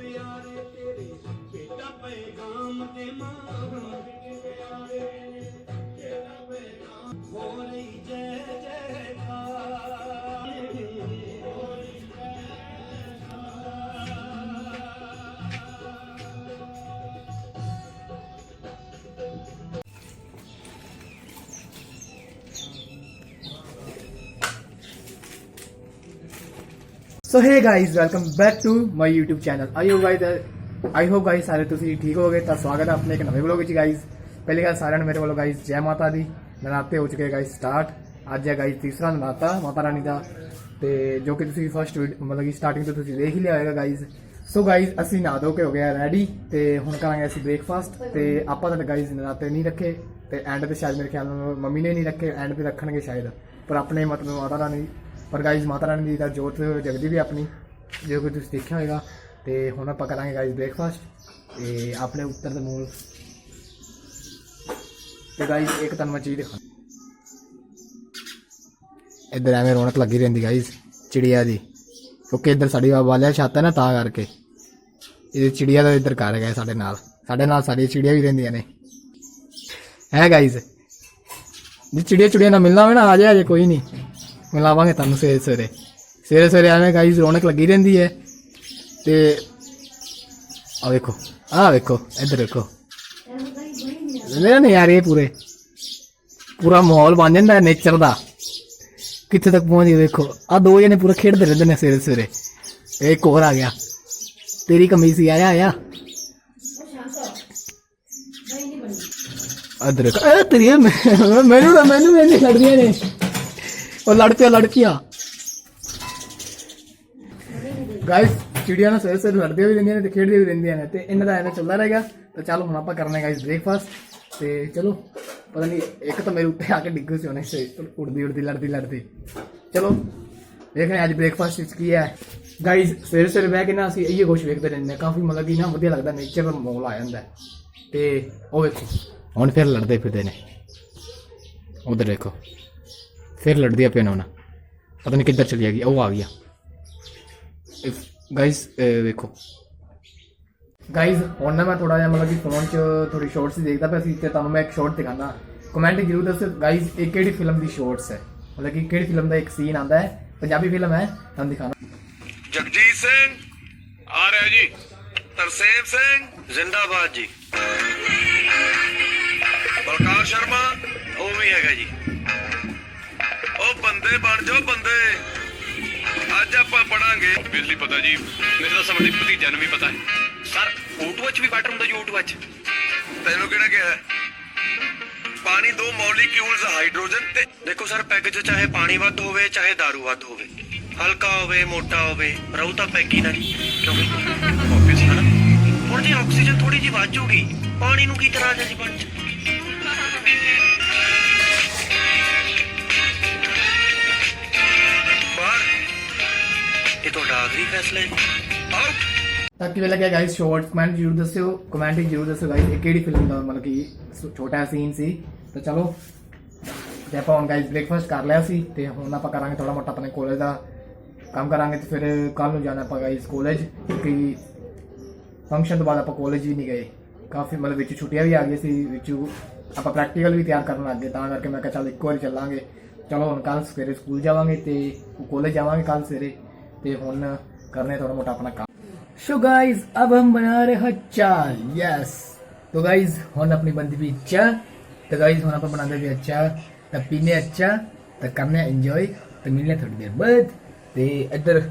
ਪਿਆਰੇ ਤੇਰੇ ਭੇਟਾ ਪੈਗਾਮ ਦੇ ਮਾਂ ਪਿਆਰੇ so hey guys welcome back to my YouTube channel I hope guys I hope guys ਸਾਰੇ ਤੁਸੀਂ ਠੀਕ ਹੋਗੇ ਤਾਂ ਸਵਾਗਤ ਹੈ ਆਪਣੇ ਇੱਕ ਨਵੇਂ ਵਲੌਗ ਵਿੱਚ ਗਾਇਸ ਪਹਿਲੀ ਗੱਲ ਸਾਰਿਆਂ ਨੂੰ ਮੇਰੇ ਵੱਲੋਂ ਗਾਇਸ ਜੈ ਮਾਤਾ ਦੀ। ਨਰਾਤੇ ਹੋ ਚੁੱਕੇ ਗਾਇਸ ਸਟਾਰਟ ਅੱਜ ਹੈ ਗਾਇਸ ਤੀਸਰਾ ਨਰਾਤਾ, ਮਾਤਾ ਰਾਣੀ ਦਾ। ਤੇ ਜੋ ਕਿ ਤੁਸੀਂ ਫਸਟ ਮਤਲਬ ਕਿ ਸਟਾਰਟਿੰਗ ਤੋਂ ਤੁਸੀਂ ਦੇਖ ਹੀ ਲਿਆ ਹੋਵੇਗਾ ਗਾਇਸ ਸੋ ਗਾਇਸ ਅਸੀਂ ਨਾ ਧੋ ਕੇ ਹੋ ਗਿਆ ਰੈਡੀ ਤੇ ਹੁਣ ਕਰਾਂਗੇ ਅਸੀਂ ਬ੍ਰੇਕਫਾਸਟ ਤੇ ਆਪਾਂ ਤਾਂ ਗਾਇਸ ਨਰਾਤੇ ਨਹੀਂ ਰੱਖੇ, ਤੇ ਐਂਡ ਤੇ ਸ਼ਾਇਦ ਮੇਰੇ ਖਿਆਲ ਨਾਲ ਮੰਮੀ ਨੇ ਨਹੀਂ ਰੱਖੇ ਐਂਡ ਤੇ ਰੱਖਣਗੇ ਸ਼ਾਇਦ। ਪਰ ਆਪਣੇ ਮਤਲਬ ਮਾਤਾ ਰਾਣੀ ਪਰ ਗਾਇਸ ਮਾਤਾ ਰਾਣੀ ਦੀ ਤਾਂ ਜੋਤ ਜਗਦੀ ਵੀ ਆਪਣੀ। ਜੇ ਕੋਈ ਤੁਸੀਂ ਦੇਖਿਆ ਹੋਏਗਾ, ਤੇ ਹੁਣ ਆਪਾਂ ਕਰਾਂਗੇ ਗਾਇਸ ਬ੍ਰੇਕਫਾਸਟ ਤੇ ਆਪਣੇ ਉੱਤਰ ਦੇ ਮੂਲ। ਤੇ ਗਾਇਸ ਇੱਕ ਤੁਹਾਨੂੰ ਮੈਂ ਚੀਜ਼ ਦਿਖਾ ਇੱਧਰ ਐਵੇਂ ਰੌਣਕ ਲੱਗੀ ਰਹਿੰਦੀ ਗਾਇਸ ਚਿੜੀਆ ਦੀ। ਕਿਉਂਕਿ ਇੱਧਰ ਸਾਡੀ ਵਾਲਿਆ ਛੱਤ ਹੈ ਨਾ, ਤਾਂ ਕਰਕੇ। ਇਹ ਚਿੜੀਆ ਦਾ ਇੱਧਰ ਘਰ ਹੈਗਾ ਸਾਡੇ ਨਾਲ। ਸਾਡੇ ਨਾਲ ਸਾਰੀਆਂ ਚਿੜੀਆਂ ਵੀ ਰਹਿੰਦੀਆਂ ਨੇ। ਹੈ ਗਾਇਸ ਜੇ ਚਿੜੀਆ ਚਿੜੀਆ ਨਾਲ ਮਿਲਣਾ ਹੋਵੇ ਨਾ, ਆ ਜਾਏ ਕੋਈ ਨਹੀਂ। ਮਿਲਾਵਾਂਗੇ ਤੁਹਾਨੂੰ ਸਵੇਰੇ ਸਵੇਰੇ। ਸਵੇਰੇ ਸਵੇਰੇ ਐਵੇਂ ਗਾਇਸ ਰੌਣਕ ਲੱਗੀ ਰਹਿੰਦੀ ਹੈ ਤੇ ਆ ਵੇਖੋ ਆ ਵੇਖੋ, ਇੱਧਰ ਵੇਖੋ। ਲੈ ਨਹੀਂ ਯਾਰ ਇਹ ਪੂਰੇ। ਪੂਰਾ ਮਾਹੌਲ ਬਣ ਜਾਂਦਾ ਹੈ ਨੇਚਰ ਦਾ। ਕਿੱਥੇ ਤੱਕ ਪਹੁੰਚ ਗਏ ਵੇਖੋ। ਆ ਦੋ ਜਣੇ ਪੂਰਾ ਖੇਡਦੇ ਰਹਿੰਦੇ ਨੇ ਸਵੇਰੇ ਸਵੇਰੇ। ਇੱਕ ਹੋਰ ਆ ਗਿਆ। ਤੇਰੀ ਕਮੀ ਸੀ, ਆਇਆ ਆਇਆ। ਅਦਰ ਇਹ ਤੇਰੀ ਇਹ ਮੈਂ- ਮੈਨੂੰ ਮੈਨੂੰ ਮੈਨੂੰ ਲੜਦੀਆਂ ਨੇ। ਉਹ ਲੜ ਪਿਆ ਗਾਇਸ ਚਿੜੀਆਂ ਨਾਲ ਸਵੇਰੇ ਸਵੇਰੇ ਲੜਦੀਆਂ ਵੀ ਰਹਿੰਦੀਆਂ ਨੇ ਤੇ ਖੇਡਦੀਆਂ ਵੀ ਰਹਿੰਦੀਆਂ ਨੇ ਤੇ ਇਹਨਾਂ ਦਾ ਐਵੇਂ ਚੱਲਦਾ ਰਹੇਗਾ। ਤਾਂ ਚਲੋ ਹੁਣ ਆਪਾਂ ਕਰਨਾ ਹੈ ਗਾਇਸ ਬ੍ਰੇਕਫਾਸਟ ਤੇ ਚਲੋ, ਪਤਾ ਨਹੀਂ ਇੱਕ ਤਾਂ ਮੇਰੇ ਉੱਤੇ ਆ ਕੇ ਡਿੱਗ ਸੀ ਉਹਨੇ ਸੇ ਉੜਦੀ ਉੜਦੀ, ਲੜਦੀ ਲੜਦੀ। ਚਲੋ ਦੇਖਦੇ ਹਾਂ ਅੱਜ ਬ੍ਰੇਕਫਾਸਟ ਵਿੱਚ ਕੀ ਹੈ। ਗਾਇਸ ਸਵੇਰੇ ਸਵੇਰੇ ਬਹਿ ਕੇ ਨਾ ਅਸੀਂ ਇਹ ਕੁਝ ਵੇਖਦੇ ਰਹਿੰਦੇ ਹਾਂ। ਕਾਫੀ ਮਤਲਬ ਕਿ ਨਾ ਵਧੀਆ ਲੱਗਦਾ ਨੇਚਰ ਦਾ ਮਾਹੌਲ ਆ ਜਾਂਦਾ। ਤੇ ਉਹ ਵੇਖੋ, ਹੁਣ ਫਿਰ ਲੜਦੇ ਫਿਰਦੇ ਨੇ। ਉਧਰ ਦੇਖੋ ਫਿਰ ਲੜਦੀ ਪਿਆ ਨਾ ਪਤਾ ਨਹੀਂ ਕਿੱਧਰ ਚਲੀ ਗਈ ਉਹ ਆ ਗਿਆ ਗਾਇਸ ਵੇਖੋ। ਗਾਇਸ ਹੁਣ ਨਾ ਮੈਂ ਥੋੜਾ ਜਿਹਾ ਮਤਲਬ ਕਿ ਫੋਨ 'ਚ ਥੋੜੀ ਸ਼ਾਰਟਸ ਦੇਖਦਾ ਪਿਆ ਸੀ ਤੇ ਤੁਹਾਨੂੰ ਮੈਂ ਇੱਕ ਸ਼ਾਰਟ ਦਿਖਾਣਾ ਕਮੈਂਟ ਜਰੂਰ ਦੱਸੋ ਗਾਇਸ ਇਹ ਕਿਹੜੀ ਫਿਲਮ ਦੀ ਸ਼ਾਰਟਸ ਹੈ? ਮਤਲਬ ਕਿ ਕਿਹੜੀ ਫਿਲਮ ਦਾ ਇੱਕ ਸੀਨ ਆਂਦਾ ਹੈ? ਪੰਜਾਬੀ ਫਿਲਮ ਹੈ ਤੁਹਾਨੂੰ ਦਿਖਾਣਾ ਜਗਜੀਤ ਸਿੰਘ ਆ ਰਿਹਾ ਜੀ। ਤਰਸੇਮ ਸਿੰਘ ਜ਼ਿੰਦਾਬਾਦ ਜੀ। ਬਲਕਾਰ ਸ਼ਰਮਾ ਉਹ ਵੀ ਹੈਗਾ ਜੀ। ਬੰਦੇ ਬਣ ਜਾਓ ਬੰਦੇ। ਅੱਜ ਆਪਾਂ ਪੜਾਂਗੇ। ਬਿਜਲੀ ਪਤਾ ਜੀ ਮੇਰੇ ਤਾਂ ਸਮਝ ਭਤੀਜਾ ਨੂੰ ਵੀ ਪਤਾ ਹੈ। ਸਰ ਓਟੂ ਚ ਵੀ ਬੈਟਰ ਹੁੰਦਾ ਜੀ ਓਟੂ ਚ ਤੈਨੂੰ ਕਿਹੜਾ ਕਿਹਾ? ਪਾਣੀ ਦੋ ਮੋਲੀਕਿਊਲਸ ਹਾਈਡਰੋਜਨ ਤੇ ਦੇਖੋ ਸਰ ਪੈਗ 'ਚ ਚਾਹੇ ਪਾਣੀ ਵੱਧ ਹੋਵੇ ਚਾਹੇ दारू ਵੱਧ ਹੋਵੇ। ਹਲਕਾ ਹੋਵੇ ਮੋਟਾ ਹੋਵੇ ਰਹੂ ਤਾਂ ਪੈਗ ਹੀ ਨਾ ਕਿਉਂਕਿ ਆਬਵੀਅਸ ਹੈ ਨਾ? ਹੁਣ ਜੇ ਆਕਸੀਜਨ ਥੋੜੀ ਜਿਹੀ ਵੱਧ ਜੂਗੀ ਪਾਣੀ ਨੂੰ ਕੀ ਤਰ੍ਹਾਂ ਜੀ ਬਣ ਇਹ ਤੁਹਾਡਾ ਆਖਰੀ ਫੈਸਲਾ ਹੈ। ਆਊਟ ਤਾਂ ਕਿਵੇਂ ਲੱਗਿਆ ਗਾਇਸ ਸ਼ਾਰਟ ਕਮੈਂਟ ਜਰੂਰ ਦੱਸਿਓ ਕਮੈਂਟ ਵਿੱਚ ਜਰੂਰ ਦੱਸਿਓ ਗਾਇਸ ਇਹ ਕਿਹੜੀ ਫਿਲਮ ਦਾ ਮਤਲਬ ਕਿ ਛੋਟਾ ਸੀਨ ਸੀ। ਤਾਂ ਚਲੋ ਤੇ ਆਪਾਂ ਹੁਣ ਗਾਇਸ ਬ੍ਰੇਕਫਾਸਟ ਕਰ ਲਿਆ ਸੀ, ਤੇ ਹੁਣ ਆਪਾਂ ਕਰਾਂਗੇ ਥੋੜਾ ਮੋਟਾ ਆਪਣੇ ਕਾਲਜ ਦਾ ਕੰਮ ਕਰਾਂਗੇ, ਤੇ ਫਿਰ ਕੱਲ ਨੂੰ ਜਾਣਾ ਆਪਾਂ ਗਾਇਸ ਕਾਲਜ ਕਿਉਂਕਿ ਫੰਕਸ਼ਨ ਤੋਂ ਬਾਅਦ ਆਪਾਂ ਕਾਲਜ ਹੀ ਨਹੀਂ ਗਏ। ਕਾਫੀ ਮਤਲਬ ਵਿੱਚ ਛੁੱਟੀਆਂ ਵੀ ਆ ਗਈਆਂ ਸੀ, ਵਿੱਚ ਆਪਾਂ ਪ੍ਰੈਕਟੀਕਲ ਵੀ ਤਿਆਰ ਕਰਨ ਲੱਗੇ ਤਾਂ ਕਰਕੇ ਮੈਂ ਕਿਹਾ ਚੱਲ ਇੱਕ ਵਾਰੀ ਚੱਲਾਂਗੇ। ਚਲੋ ਹੁਣ ਕੱਲ ਸਵੇਰੇ ਸਕੂਲ ਜਾਵਾਂਗੇ ਤੇ ਕਾਲਜ ਜਾਵਾਂਗੇ ਕੱਲ ਸਵੇਰੇ। ਤੇ ਹੁਣ ਕਰਨੇ ਥੋੜਾ ਮੋਟਾ ਆਪਣਾ ਕੰਮ सो गाइस अब हम बना रहे हैं चाय यस तो गाइस ਹੁਣ ਆਪਣੀ ਬੰਦੀ ਵੀ ਅੱਛਾ तो गाइस ਹੁਣ ਆਪਾਂ ਬਣਾਉਂਦੇ ਵੀ ਅੱਛਾ ਤਾਂ ਪੀਨੇ ਅੱਛਾ ਤਾਂ ਕਰਨੇ ਇੰਜੋਏ ਤੇ ਮਿਲਨੇ ਥੋੜੀ ਦੇਰ ਬਾਅਦ ਤੇ ਇੱਧਰ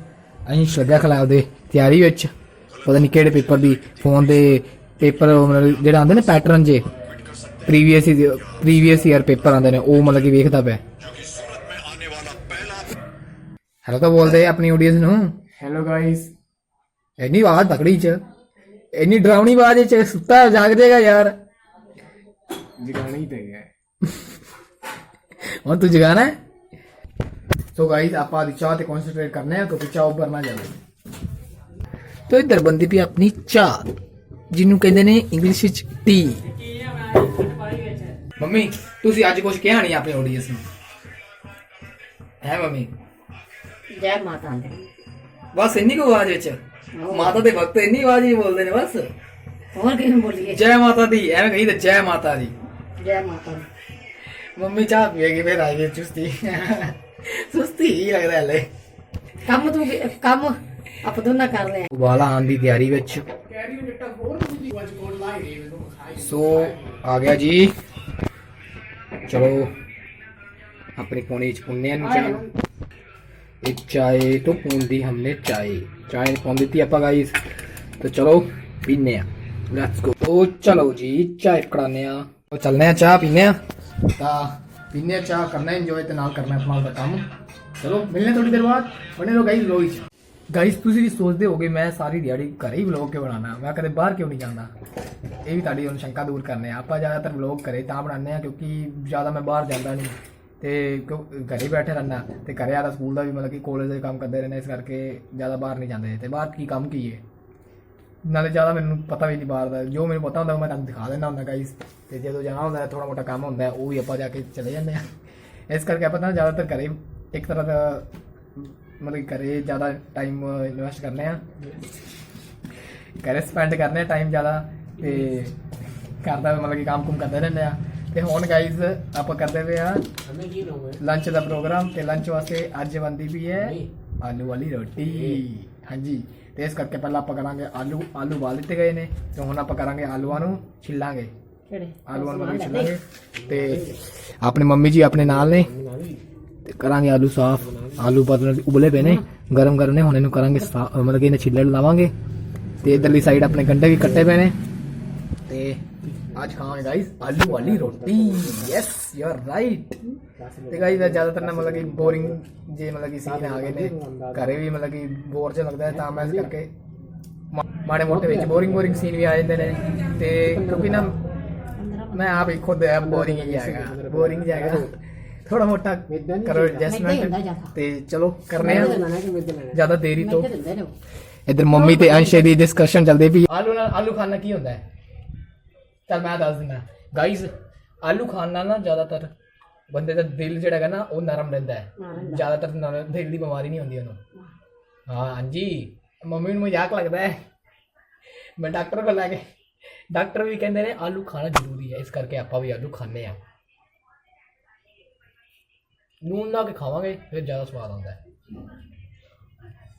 ਅਸੀਂ ਸ਼ਰਦਾ ਖਲਾ ਦੇ ਤਿਆਰੀ ਵਿੱਚ ਪਤਾ ਨਹੀਂ ਕਿਹੜੇ ਪੇਪਰ ਦੀ ਫੋਨ ਦੇ ਪੇਪਰ ਮਤਲਬ ਜਿਹੜਾ ਆਉਂਦੇ ਨੇ ਪੈਟਰਨ ਜੇ ਪ੍ਰੀਵੀਅਸ ਪ੍ਰੀਵੀਅਸ ਈਅਰ ਪੇਪਰ ਆਉਂਦੇ ਨੇ ਉਹ ਮਤਲਬ ਕਿ ਵੇਖਦਾ ਪਿਆ ਹੈਲੋ ਤਾਂ ਬੋਲਦੇ ਆਪਣੀ ਆਡੀਅנס ਨੂੰ। ਹੈਲੋ ਗਾਇਸ ਇੰਨੀ ਆਵਾਜ਼ ਤਕੜੀ ਚ ਇੰਨੀ ਡਰਾਉਣੀ ਆਵਾਜ਼ ਚ ਸੁੱਤਾ ਜਾਗ ਜਾਏਗਾ ਯਾਰ। ਜਗਾਣਾ ਹੀ। ਪੈਗਾ ਹੁਣ ਤੂੰ ਜਗਾਣਾ ਹੈ? ਸੋ ਗਾਇਸ ਆਪਾਂ ਦੀ ਚਾਹ ਤੇ ਕਨਸੈਂਟਰੇਟ ਕਰਨਾ ਹੈ ਕਿਉਂਕਿ ਚਾਹ ਉੱਪਰ ਨਾ ਜਾਵੇ। ਤੋ ਇਧਰ ਬੰਦੀ ਵੀ ਆਪਣੀ ਚਾਹ ਜਿਹਨੂੰ ਕਹਿੰਦੇ ਨੇ ਇੰਗਲਿਸ਼ ਵਿੱਚ ਟੀ ਮੰਮੀ ਤੁਸੀਂ ਅੱਜ ਕੁਝ ਕਿਹਾ ਨਹੀਂ ਆਪਣੀ ਆਡੀਅנס ਨੂੰ? ਹੈ ਮੰਮੀ? ਜੈ ਮਾਤਾ ਦੀ। ਬਸ ਇੰਨੀ ਕੋ ਆਵਾਜ਼ ਵਿੱਚ? ਮਾਤਾ ਦੇ ਵਕਤ ਇੰਨੀ ਆਵਾਜ਼ ਹੀ ਬੋਲਦੇ ਨੇ ਬਸ। ਹੋਰ ਕਿਹਨੂੰ ਬੋਲੀਏ? ਜੈ ਮਾਤਾ ਦੀ ਐਵੇਂ ਕਹੀ ਤੇ ਜੈ ਮਾਤਾ ਦੀ। ਜੈ ਮਾਤਾ ਦੀ। ਮੰਮੀ ਚਾਹ ਪੀਏਗੀ ਫਿਰ ਆਏਗੀ ਚੁਸਤੀ। ਸੁਸਤੀ ਹੀ ਲੱਗਦਾ ਹੈ ਕੰਮ ਤੂੰ ਕੰਮ ਆਪਾਂ ਦੋਨਾਂ ਕਰ ਲਿਆ। ਉਬਾਲਾ ਆਉਣ ਦੀ ਤਿਆਰੀ ਵਿੱਚ। ਸੋ ਆ ਗਿਆ ਜੀ। ਚਲੋ ਆਪਣੀ ਕੋਣੀ ਚ ਪੁੰਨੇ ਨੂੰ ਚਾਹ। ਇੱਕ ਚਾਏ ਤੋਂ ਪੂੰਦੀ ਹਮਨੇ ਚਾਏ। ਚਾਏ ਪੌਂਦੀ ਤੀ ਆਪਾਂ ਗਾਈਸ तो चलो पीने लेट्स गो तो चलो जी चाय पकड़ाने तो चलने हैं चाह पीने तो पीने चाह करना इंजॉय तो नाल करना अपना का काम चलो मिलने थोड़ी देर बाद बने रहो गाइस लोई ਗਾਇਸ ਤੁਸੀਂ ਵੀ ਸੋਚਦੇ ਹੋਗੇ ਮੈਂ ਸਾਰੀ ਦਿਹਾੜੀ ਘਰੇ ਹੀ ਵਲੌਗ ਕਿਉਂ ਬਣਾਉਣਾ? ਮੈਂ ਕਦੇ ਬਾਹਰ ਕਿਉਂ ਨਹੀਂ ਜਾਂਦਾ? ਇਹ ਵੀ ਤੁਹਾਡੀ ਹੁਣ ਸ਼ੰਕਾ ਦੂਰ ਕਰਨੇ ਆ। ਆਪਾਂ ਜ਼ਿਆਦਾਤਰ ਵਲੌਗ ਘਰੇ ਤਾਂ ਬਣਾਉਂਦੇ ਆ ਕਿਉਂਕਿ ਜ਼ਿਆਦਾ ਮੈਂ ਬਾਹਰ ਜਾਂਦਾ ਨਹੀਂ। ਤੇ ਕਿਉਂ- ਘਰੇ ਹੀ ਬੈਠੇ ਰਹਿਣਾ ਤੇ ਘਰੇ ਆਦਾ ਸਕੂਲ ਦਾ ਵੀ ਮਤਲਬ ਕਿ ਕਾਲਜ ਦੇ ਕੰਮ ਕਰਦੇ ਰਹਿੰਦੇ ਇਸ ਕਰਕੇ ਜ਼ਿਆਦਾ ਬਾਹਰ ਨਹੀਂ ਜਾਂਦੇ। ਤੇ ਬਾਹਰ ਕੀ ਕੰਮ ਕੀ ਹੈ? ਨਾਲੇ ਜ਼ਿਆਦਾ ਮੈਨੂੰ ਪਤਾ ਵੀ ਨਹੀਂ ਬਾਹਰ ਦਾ। ਜੋ ਮੈਨੂੰ ਪਤਾ ਹੁੰਦਾ, ਉਹ ਮੈਂ ਤੁਹਾਨੂੰ ਦਿਖਾ ਦਿੰਦਾ ਹੁੰਦਾ ਗਾਈਸ ਤੇ ਜਦੋਂ ਜਾਣਾ ਹੁੰਦਾ ਥੋੜਾ ਮੋਟਾ ਕੰਮ ਹੁੰਦਾ, ਉਹ ਵੀ ਆਪਾਂ ਜਾ ਕੇ ਚਲੇ ਜਾਂਦੇ ਆ ਇਸ ਕਰਕੇ ਆਪਾਂ ਤਾਂ ਜ਼ਿਆਦਾਤਰ ਘਰੇ ਇੱਕ ਤਰ੍ਹਾਂ ਦਾ ਮਤਲਬ ਕਿ ਘਰੇ ਜ਼ਿਆਦਾ ਟਾਈਮ ਇਨਵੈਸਟ ਕਰਨੇ ਆ। ਘਰੇ ਸਪੈਂਡ ਕਰਨੇ ਆ ਟਾਈਮ ਜ਼ਿਆਦਾ ਤੇ ਘਰ ਦਾ ਮਤਲਬ ਕਿ ਕੰਮ ਕੁਮ ਕਰਦੇ ਰਹਿੰਦੇ ਆ। ਤੇ ਹੁਣ ਗਾਈਜ਼ ਆਪਾਂ ਕਰਦੇ ਪਏ ਆ ਲੰਚ ਦਾ ਪ੍ਰੋਗਰਾਮ ਤੇ ਲੰਚ ਵਾਸਤੇ ਅੱਜ ਬੰਦੀ ਵੀ ਹੈ ਆਲੂ ਵਾਲੀ ਰੋਟੀ। ਹਾਂਜੀ। ਤੇ ਇਸ ਕਰਕੇ ਪਹਿਲਾਂ ਆਪਾਂ ਕਰਾਂਗੇ ਆਲੂ ਆਲੂ ਉਬਾਲ ਦਿੱਤੇ ਗਏ ਨੇ ਤੇ ਹੁਣ ਆਪਾਂ ਕਰਾਂਗੇ ਆਲੂਆਂ ਨੂੰ ਛਿੱਲਾਂਗੇ। ਕਿਹੜੇ? ਆਲੂਆਂ ਨੂੰ ਵੀ ਛਿੱਲਾਂਗੇ। ਤੇ ਆਪਣੇ ਮੰਮੀ ਜੀ ਆਪਣੇ ਨਾਲ ਨੇ। ਤੇ ਕਰਾਂਗੇ ਆਲੂ ਸਾਫ਼। ਆਲੂ ਬਦਲ ਉਬਲੇ ਪਏ ਨੇ। ਗਰਮ ਗਰਮ ਨੇ। ਹੁਣ ਇਹਨੂੰ ਕਰਾਂਗੇ ਮਤਲਬ ਕਿ ਇਹਨੇ ਛਿੱਲੜ ਲਾਵਾਂਗੇ। ਤੇ ਇਧਰਲੀ ਸਾਈਡ ਆਪਣੇ ਗੰਡੇ ਵੀ ਕੱਟੇ ਪਏ ਨੇ। ਅੱਜ ਖਾਵਾਂਗੇ ਗਾਇਸ ਆਲੂ ਵਾਲੀ ਰੋਟੀ। ਯੈਸ ਯੂ ਆਰ ਰਾਈਟ ਤੇ ਗਾਇਸ ਜ਼ਿਆਦਾਤਰ ਨਾ ਮਤਲਬ ਕਿ ਬੋਰਿੰਗ ਜੇ ਮਤਲਬ ਕਿ ਸੀਨ ਆ ਗਏ ਨੇ ਘਰੇ ਵੀ ਮਤਲਬ ਕਿ ਬੋਰ ਜਿਹਾ ਲੱਗਦਾ ਹੈ ਤਾਂ ਮੈਂ ਇਸ ਕਰਕੇ ਮਾੜੇ ਮੋਟੇ ਵਿੱਚ ਬੋਰਿੰਗ ਬੋਰਿੰਗ ਸੀਨ ਵੀ ਆ ਜਾਂਦੇ ਨੇ। ਤੇ ਕਿਉਂਕਿ ਨਾ ਮੈਂ ਆਪ ਹੀ ਖੁਦ ਬੋਰਿੰਗ ਹੀ ਹੈਗਾ। ਬੋਰਿੰਗ ਜਾਏਗਾ ਥੋੜਾ ਮੋਟਾ ਕਰੋ ਐਡਜਸਟਮੈਂਟ। ਤੇ ਚਲੋ ਕਰਨੇ ਆ। ਜ਼ਿਆਦਾ ਦੇਰੀ ਤੋਂ। ਇਧਰ ਮੰਮੀ ਤੇ ਅੰਸ਼ ਦੀ ਡਿਸਕਸ਼ਨ ਚੱਲਦੀ ਪਈ। ਆਲੂ ਨਾਲ ਆਲੂ ਖਾਣਾ ਕੀ ਹੁੰਦਾ ਹੈ? ਚਲ ਮੈਂ ਦੱਸ ਦਿੰਦਾ ਗਾਈਜ਼ ਆਲੂ ਖਾਣ ਨਾਲ ਨਾ ਜ਼ਿਆਦਾਤਰ ਬੰਦੇ ਦਾ ਦਿਲ ਜਿਹੜਾ ਹੈਗਾ ਨਾ ਉਹ ਨਰਮ ਰਹਿੰਦਾ ਹੈ। ਜ਼ਿਆਦਾਤਰ ਨਰ- ਦਿਲ ਦੀ ਬਿਮਾਰੀ ਨਹੀਂ ਹੁੰਦੀ ਉਹਨੂੰ। ਹਾਂ ਹਾਂਜੀ। ਮੰਮੀ ਨੂੰ ਮਜ਼ਾਕ ਲੱਗਦਾ ਹੈ। ਮੈਂ ਡਾਕਟਰ ਕੋਲ ਲੈ ਕੇ ਡਾਕਟਰ ਵੀ ਕਹਿੰਦੇ ਨੇ ਆਲੂ ਖਾਣਾ ਜ਼ਰੂਰੀ ਹੈ। ਇਸ ਕਰਕੇ ਆਪਾਂ ਵੀ ਆਲੂ ਖਾਂਦੇ ਆ ਨੂਨ ਲਾ ਕੇ ਖਾਵਾਂਗੇ ਫਿਰ ਜ਼ਿਆਦਾ ਸਵਾਦ ਆਉਂਦਾ ਹੈ।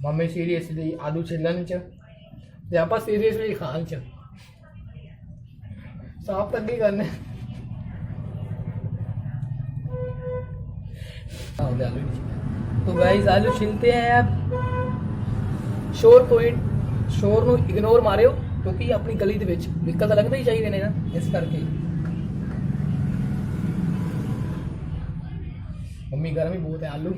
ਮੰਮੀ ਸੀਰੀਅਸਲੀ ਆਲੂ ਛਿੱਲਣ ਚ ਤੇ ਆਪਾਂ ਸੀਰੀਅਸਲੀ ਖਾਣ ਚ। ਸਾਫ ਤੱਕ ਹੀ ਕਰਨੇ आलू तो गाइस आलू छिलते हैं अब ਸ਼ੋਰ ਪੁਆਇੰਟ ਸ਼ੋਰ ਨੂੰ ਇਗਨੋਰ ਮਾਰਿਓ ਕਿਉਂਕਿ ਆਪਣੀ ਗਲੀ ਦੇ ਵਿੱਚ ਵਹੀਕਲ ਤਾਂ ਲੱਗਦੇ ਹੀ ਚਾਹੀਦੇ ਨੇ ਨਾ ਇਸ ਕਰਕੇ ਮੰਮੀ ਗਰਮੀ ਬਹੁਤ ਹੈ ਆਲੂ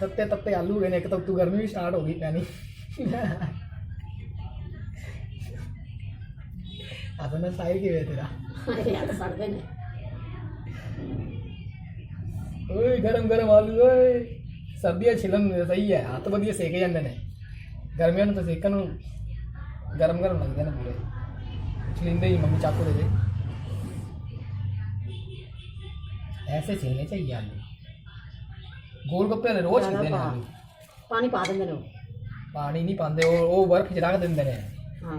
ਤੱਤੇ ਤੱਤੇ ਆਲੂ ਗਏ ਨੇ ਇੱਕ ਤਾਂ ਤੂੰ ਗਰਮੀ ਵੀ ਸਟਾਰਟ ਹੋ ਗਈ ਪੈਣੀ ਆਪਣਾ ਸਾਈ ਕਿਵੇਂ ਤੇਰਾ ਯਾਰ ਸੜਦੇ ਨੇ ਓਏ ਗਰਮ ਗਰਮ ਆਲੂ ਓਏ ਸਰਦੀਆਂ ਛਿਲਣ ਨੂੰ ਸਹੀ ਹੈ ਹੱਥ ਵਧੀਆ ਸੇਕੇ ਜਾਂਦੇ ਨੇ ਗਰਮੀਆਂ ਨੂੰ ਤਾਂ ਸੇਕਣ ਨੂੰ ਗਰਮ ਗਰਮ ਲੱਗਦੇ ਨੇ ਪੂਰੇ ਛਿਲਿੰਦੇ ਹੀ ਮੰਮੀ ਚਾਕੂ ਦੇ ਦੇ ਐਸੇ ਛਿਲਨੇ चाहिए आलू ਗੋਲ ਗੱਪੇ ਦੇ ਰੋਜ਼ ਛਿਲਦੇ ਨੇ ਆਲੂ ਪਾਣੀ ਪਾ ਦਿੰਦੇ ਨੇ ਉਹ। ਪਾਣੀ ਨਹੀਂ ਪਾਉਂਦੇ ਉਹ ਉਹ ਬਰਫ਼ ਚ ਰੱਖ ਦਿੰਦੇ ਨੇ ਹਾਂ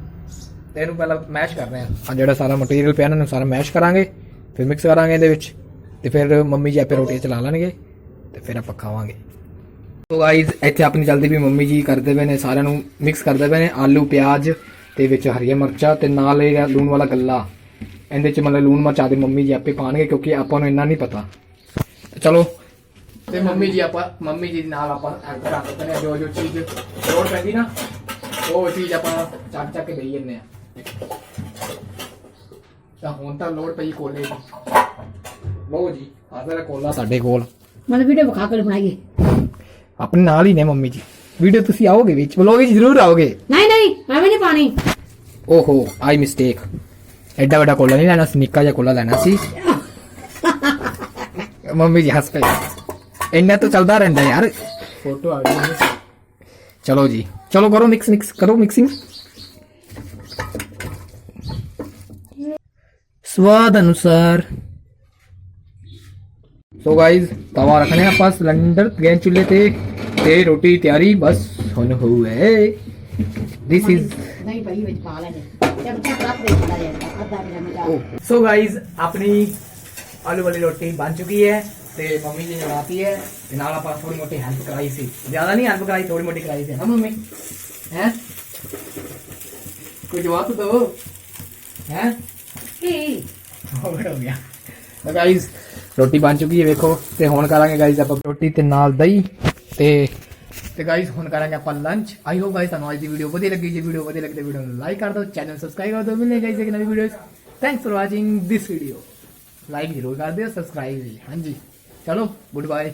ਤੇ ਇਹਨੂੰ ਪਹਿਲਾਂ ਮੈਸ਼ ਕਰਦੇ ਆ ਆ ਜਿਹੜਾ ਸਾਰਾ ਮਟੀਰੀਅਲ ਪਿਆ ਇਹਨਾਂ ਨੂੰ ਸਾਰਾ ਮੈਸ਼ ਕਰਾਂਗੇ, ਫਿਰ ਮਿਕਸ ਕਰਾਂਗੇ ਇਹਦੇ ਵਿੱਚ, ਤੇ ਫਿਰ ਮੰਮੀ ਜੀ ਆਪੇ ਰੋਟੀਆਂ ਚਲਾ ਲੈਣਗੇ, ਤੇ ਫਿਰ ਆਪਾਂ ਖਾਵਾਂਗੇ। ਸੋ ਗਾਇਸ ਇੱਥੇ ਆਪਣੀ ਜਲਦੀ ਵੀ ਮੰਮੀ ਜੀ ਕਰਦੇ ਪਏ ਨੇ, ਸਾਰਿਆਂ ਨੂੰ ਮਿਕਸ ਕਰਦੇ ਪਏ ਨੇ, ਆਲੂ, ਪਿਆਜ਼, ਤੇ ਵਿੱਚ ਹਰੀਆਂ ਮਿਰਚਾਂ, ਤੇ ਨਾਲ ਇਹ ਲੂਣ ਵਾਲਾ ਗੱਲਾ। ਇਹਦੇ ਚ ਮਤਲਬ ਲੂਣ ਮਿਰਚ ਆਦੇ ਮੰਮੀ ਜੀ ਆਪੇ ਪਾਣਗੇ, ਕਿਉਂਕਿ ਆਪਾਂ ਨੂੰ ਇੰਨਾ ਨਹੀਂ ਪਤਾ। ਚਲੋ, ਤੇ ਮੰਮੀ ਜੀ ਆਪਾਂ, ਮੰਮੀ ਜੀ ਨਾਲ ਆਪਾਂ ਐਡ ਕਰਦੇ ਦਿੰਦੇ ਨੇ ਜੋ ਜੋ ਚੀਜ਼ ਲੋੜ ਪੈਂਦੀ ਨਾ, ਉਹ ਚੀਜ਼ ਆਪਾਂ ਚੱਕ ਚੱਕ ਕੇ ਦੇਈ ਜੰਨੇ ਆ ਤਾਂ ਹੁਣ ਤਾਂ ਲੋੜ ਪਈ ਕੋਲੇ ਦੀ। ਲਓ ਜੀ ਆਹ ਤੇਰਾ ਕੋਲਾ। ਸਾਡੇ ਕੋਲ। ਮਤਲਬ ਵੀਡੀਓ ਵਿਖਾ ਕੇ ਬਣਾਈਏ। ਆਪਣੇ ਨਾਲ ਹੀ ਨੇ ਮੰਮੀ ਜੀ। ਵੀਡੀਓ ਤੁਸੀਂ ਆਓਗੇ ਵਿੱਚ? ਵਲੋਗ 'ਚ ਜ਼ਰੂਰ ਆਓਗੇ। ਨਹੀਂ ਨਹੀਂ ਮੈਂ ਵੀ ਨਹੀਂ ਪਾਣੀ। ਓਹੋ ਆਈ ਮਿਸਟੇਕ ਐਡਾ ਵੱਡਾ ਕੋਲਾ ਨਹੀਂ ਲੈਣਾ ਸੀ ਨਿੱਕਾ ਜਿਹਾ ਕੋਲਾ ਲੈਣਾ ਸੀ। ਮੰਮੀ ਜੀ ਹੱਸ ਪਏ। ਇੰਨਾ ਤਾਂ ਚੱਲਦਾ ਰਹਿੰਦਾ ਯਾਰ। ਫੋਟੋ ਆ ਗਈ। ਚਲੋ ਜੀ। ਚਲੋ ਕਰੋ ਮਿਕਸ ਮਿਕਸ ਕਰੋ ਮਿਕਸਿੰਗ ਸਵਾਦ ਅਨੁਸਾਰ। ਸੋ ਗਾਇਜ਼ ਤਵਾ ਰੱਖਣੇ ਆਪਾਂ ਸਿਲੰਡਰ ਗੈਸ ਚੁੱਲ੍ਹੇ ਤੇ ਤੇ ਰੋਟੀ ਤਿਆਰੀ ਬਸ ਹੁਣ ਹੋਏ this is ਨਹੀਂ ਪਈ ਵਿੱਚ ਪਾ ਲੈਣੇ। ਤੇ ਬੱਚਾ ਰੱਖ ਦੇ ਥੋੜਾ ਜਿਹਾ ਅੱਧਾ ਮਿੰਟ ਮਜਾ ਸੋ ਗਾਇਜ਼ ਆਪਣੀ ਆਲੂ ਵਾਲੀ ਰੋਟੀ ਬਣ ਚੁੱਕੀ ਹੈ ਤੇ ਮੰਮੀ ਜੀ ਨੇ ਬਣਾਤੀ ਹੈ ਤੇ ਨਾਲ ਆਪਾਂ ਥੋੜੀ ਮੋਟੀ ਹੈਲਪ ਕਰਾਈ ਸੀ। ਜ਼ਿਆਦਾ ਨਹੀਂ ਹੈਲਪ ਕਰਾਈ ਥੋੜੀ ਮੋਟੀ ਕਰਾਈ ਸੀ। ਹਾਂ ਮੰਮੀ? ਹੈ? ਕੋਈ ਜਵਾਬ ਤਾਂ ਦੋ ਹੈ? ਹੋ ਗਿਆ ਤਾਂ ਗਾਇਜ਼ ਰੋਟੀ ਬਣ ਚੁੱਕੀ ਹੈ, ਵੇਖੋ, ਤੇ ਹੁਣ ਕਰਾਂਗੇ ਗਾਇਜ਼ ਆਪਾਂ ਰੋਟੀ ਤੇ ਨਾਲ ਦਹੀਂ ਤੇ ਤੇ ਗਾਇਜ਼ ਹੁਣ ਕਰਾਂਗੇ ਆਪਾਂ ਲੰਚ ਆਈ ਹੋਪ ਗਾਇਜ਼ ਤੁਹਾਨੂੰ ਅੱਜ ਦੀ ਵੀਡੀਓ ਵਧੀਆ ਲੱਗੀ, ਜੇ ਵੀਡੀਓ ਵਧੀਆ ਲੱਗੀ ਤਾਂ ਵੀਡੀਓ ਨੂੰ ਲਾਈਕ ਕਰ ਦਿਓ ਚੈਨਲ ਸਬਸਕ੍ਰਾਈਬ ਕਰ ਦਿਓ। ਮਿਲਨੇ ਗਾਇਜ਼ ਇੱਕ ਨਵੀਂ video thanks for watching this video like ਜ਼ਰੂਰ ਕਰ ਦਿਓ ਸਬਸਕ੍ਰਾਈਬ ਵੀ। ਹਾਂਜੀ, ਚਲੋ ਗੁੱਡ ਬਾਏ